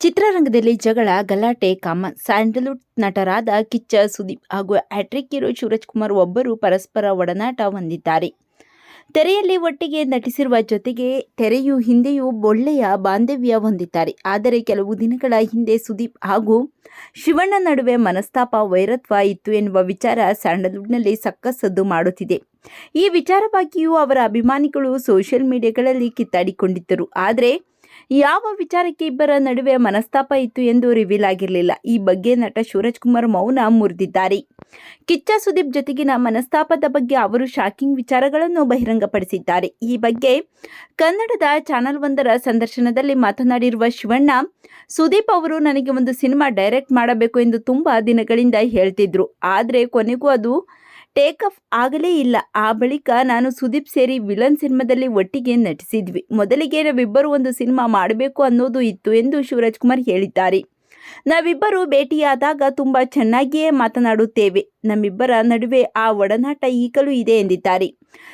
ಚಿತ್ರರಂಗದಲ್ಲಿ ಜಗಳ, ಗಲಾಟೆ ಕಾಮನ್ ಸ್ಯಾಂಡಲ್ವುಡ್ ನಟರಾದ ಕಿಚ್ಚ, ಸುದೀಪ್ ಹಾಗೂ ಹ್ಯಾಟ್ರಿಕ್ ಹೀರೋ ಶಿವರಾಜ್ ಕುಮಾರ್ ಒಬ್ಬರು ಪರಸ್ಪರ ಒಡನಾಟ ಹೊಂದಿದ್ದಾರೆ. ತೆರೆಯಲ್ಲಿ ಒಟ್ಟಿಗೆ ನಟಿಸಿರುವ ಜೊತೆಗೆ ತೆರೆಯು ಹಿಂದೆಯೂ ಒಳ್ಳೆಯ ಬಾಂಧವ್ಯ ಹೊಂದಿದ್ದಾರೆ. ಆದರೆ ಕೆಲವು ದಿನಗಳ ಹಿಂದೆ ಸುದೀಪ್ ಹಾಗೂ ಶಿವಣ್ಣ ನಡುವೆ ಮನಸ್ತಾಪ, ವೈರತ್ವ ಇತ್ತು ಎನ್ನುವ ವಿಚಾರ ಸ್ಯಾಂಡಲ್ವುಡ್ನಲ್ಲಿ ಸಕ್ಕಸದ್ದು ಮಾಡುತ್ತಿದೆ. ಈ ವಿಚಾರವಾಗಿಯೂ ಅವರ ಅಭಿಮಾನಿಗಳು ಸೋಷಿಯಲ್ ಮೀಡಿಯಾಗಳಲ್ಲಿ ಕಿತ್ತಾಡಿಕೊಂಡಿದ್ದರು. ಆದರೆ ಯಾವ ವಿಚಾರಕ್ಕೆ ಇಬ್ಬರ ನಡುವೆ ಮನಸ್ತಾಪ ಇತ್ತು ಎಂದು ರಿವೀಲ್ ಆಗಿರಲಿಲ್ಲ. ಈ ಬಗ್ಗೆ ನಟ ಶಿವರಾಜ್ ಕುಮಾರ್ ಮೌನ ಮುರಿದಿದ್ದಾರೆ. ಕಿಚ್ಚ ಸುದೀಪ್ ಜೊತೆಗಿನ ಮನಸ್ತಾಪದ ಬಗ್ಗೆ ಅವರು ಶಾಕಿಂಗ್ ವಿಚಾರಗಳನ್ನು ಬಹಿರಂಗಪಡಿಸಿದ್ದಾರೆ. ಈ ಬಗ್ಗೆ ಕನ್ನಡದ ಚಾನೆಲ್ ಒಂದರ ಸಂದರ್ಶನದಲ್ಲಿ ಮಾತನಾಡಿರುವ ಶಿವಣ್ಣ, ಸುದೀಪ್ ಅವರು ನನಗೆ ಒಂದು ಸಿನಿಮಾ ಡೈರೆಕ್ಟ್ ಮಾಡಬೇಕು ಎಂದು ತುಂಬಾ ದಿನಗಳಿಂದ ಹೇಳ್ತಿದ್ರು. ಆದರೆ ಕೊನೆಗೂ ಅದು ಟೇಕ್ ಆಫ್ ಆಗಲೇ ಇಲ್ಲ. ಆ ಬಳಿಕ ನಾನು ಸುದೀಪ್ ಸೇರಿ ವಿಲನ್ ಸಿನಿಮಾದಲ್ಲಿ ಒಟ್ಟಿಗೆ ನಟಿಸಿದ್ವಿ. ಮೊದಲಿಗೆ ನಾವಿಬ್ಬರು ಒಂದು ಸಿನಿಮಾ ಮಾಡಬೇಕು ಅನ್ನೋದು ಇತ್ತು ಎಂದು ಶಿವರಾಜ್ ಕುಮಾರ್ ಹೇಳಿದ್ದಾರೆ. ನಾವಿಬ್ಬರು ಭೇಟಿಯಾದಾಗ ತುಂಬ ಚೆನ್ನಾಗಿಯೇ ಮಾತನಾಡುತ್ತೇವೆ. ನಮ್ಮಿಬ್ಬರ ನಡುವೆ ಆ ಒಡನಾಟ ಈಗಲೂ ಇದೆ ಎಂದಿದ್ದಾರೆ.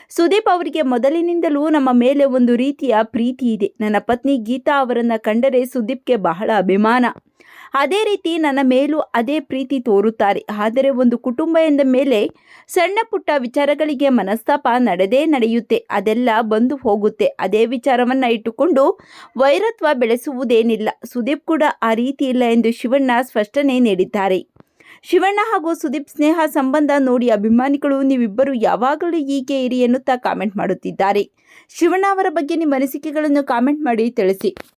ಸುದೀಪ್ ಅವರಿಗೆ ಮೊದಲಿನಿಂದಲೂ ನಮ್ಮ ಮೇಲೆ ಒಂದು ರೀತಿಯ ಪ್ರೀತಿ ಇದೆ. ನನ್ನ ಪತ್ನಿ ಗೀತಾ ಅವರನ್ನ ಕಂಡರೆ ಸುದೀಪ್ಗೆ ಬಹಳ ಅಭಿಮಾನ. ಅದೇ ರೀತಿ ನನ್ನ ಮೇಲೂ ಅದೇ ಪ್ರೀತಿ ತೋರುತ್ತಾರೆ. ಆದರೆ ಒಂದು ಕುಟುಂಬ ಎಂದ ಮೇಲೆ ಸಣ್ಣ ಪುಟ್ಟ ವಿಚಾರಗಳಿಗೆ ಮನಸ್ತಾಪ ನಡೆದೇ ನಡೆಯುತ್ತೆ. ಅದೆಲ್ಲ ಬಂದು ಹೋಗುತ್ತೆ. ಅದೇ ವಿಚಾರವನ್ನು ಇಟ್ಟುಕೊಂಡು ವೈರತ್ವ ಬೆಳೆಸುವುದೇನಿಲ್ಲ. ಸುದೀಪ್ ಕೂಡ ಆ ರೀತಿ ಇಲ್ಲ ಎಂದು ಶಿವಣ್ಣ ಸ್ಪಷ್ಟನೆ ನೀಡಿದ್ದಾರೆ. ಶಿವಣ್ಣ ಹಾಗೂ ಸುದೀಪ್ ಸ್ನೇಹ ಸಂಬಂಧ ನೋಡಿ ಅಭಿಮಾನಿಗಳು, ನೀವಿಬ್ಬರು ಯಾವಾಗಲೂ ಹೀಗೆ ಇರಿ ಎನ್ನುತ್ತಾ ಕಾಮೆಂಟ್ ಮಾಡುತ್ತಿದ್ದಾರೆ. ಶಿವಣ್ಣ ಅವರ ಬಗ್ಗೆ ನಿಮ್ಮ ಅನಿಸಿಕೆಗಳನ್ನು ಕಾಮೆಂಟ್ ಮಾಡಿ ತಿಳಿಸಿ.